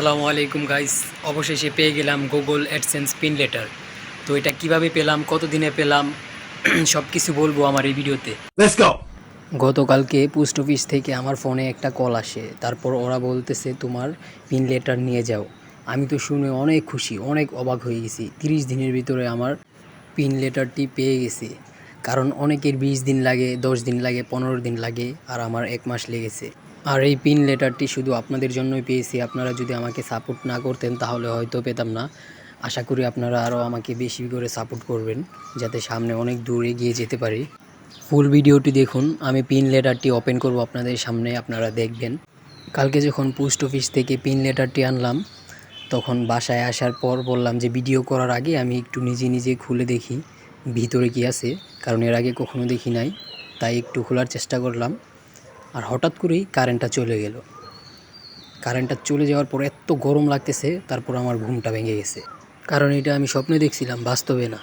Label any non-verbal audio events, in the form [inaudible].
আসসালামু আলাইকুম গাইস অবশেষে পেয়ে গেলাম গুগল অ্যাডসেন্স পিন লেটার তো এটা কীভাবে পেলাম কতদিনে পেলাম [clears throat] সব কিছু বলব আমার এই ভিডিওতে. গতকালকে পোস্ট অফিস থেকে আমার ফোনে একটা কল আসে। তারপর ওরা বলতেছে তোমার পিন লেটার নিয়ে যাও। আমি তো শুনে অনেক খুশি অনেক অবাক হয়ে গেছি। তিরিশ দিনের ভিতরে আমার পিন লেটারটি পেয়ে গেছি। কারণ অনেকের বিশ দিন লাগে দশ দিন লাগে পনেরো দিন লাগে আর আমার এক মাস লেগেছে। আর এই পিন লেটারটি শুধু আপনাদের জন্যই পেয়েছি। আপনারা যদি আমাকে সাপোর্ট না করতেন, তাহলে হয়তো পেতাম না। আশা করি আপনারা আরও আমাকে বেশি করে সাপোর্ট করবেন, যাতে সামনে অনেক দূর এগিয়ে যেতে পারি। ফুল ভিডিওটি দেখুন। আমি পিন লেটারটি ওপেন করব আপনাদের সামনে, আপনারা দেখবেন। কালকে যখন পোস্ট অফিস থেকে পিন লেটারটি আনলাম, তখন বাসায় আসার পর বললাম যে ভিডিও করার আগে আমি একটু নিজে নিজে খুলে দেখি, ভিতরে কি আছে? কারণ এর আগে কখনো দেখি নাই। তাই একটু খোলার চেষ্টা করলাম। আর হঠাৎ করেই কারেন্টটা চলে গেল। কারেন্টটা চলে যাওয়ার পর এত গরম লাগতেছে, তারপর আমার ঘুমটা ভেঙে গেছে। কারণ এটা আমি স্বপ্নে দেখছিলাম, বাস্তবে না।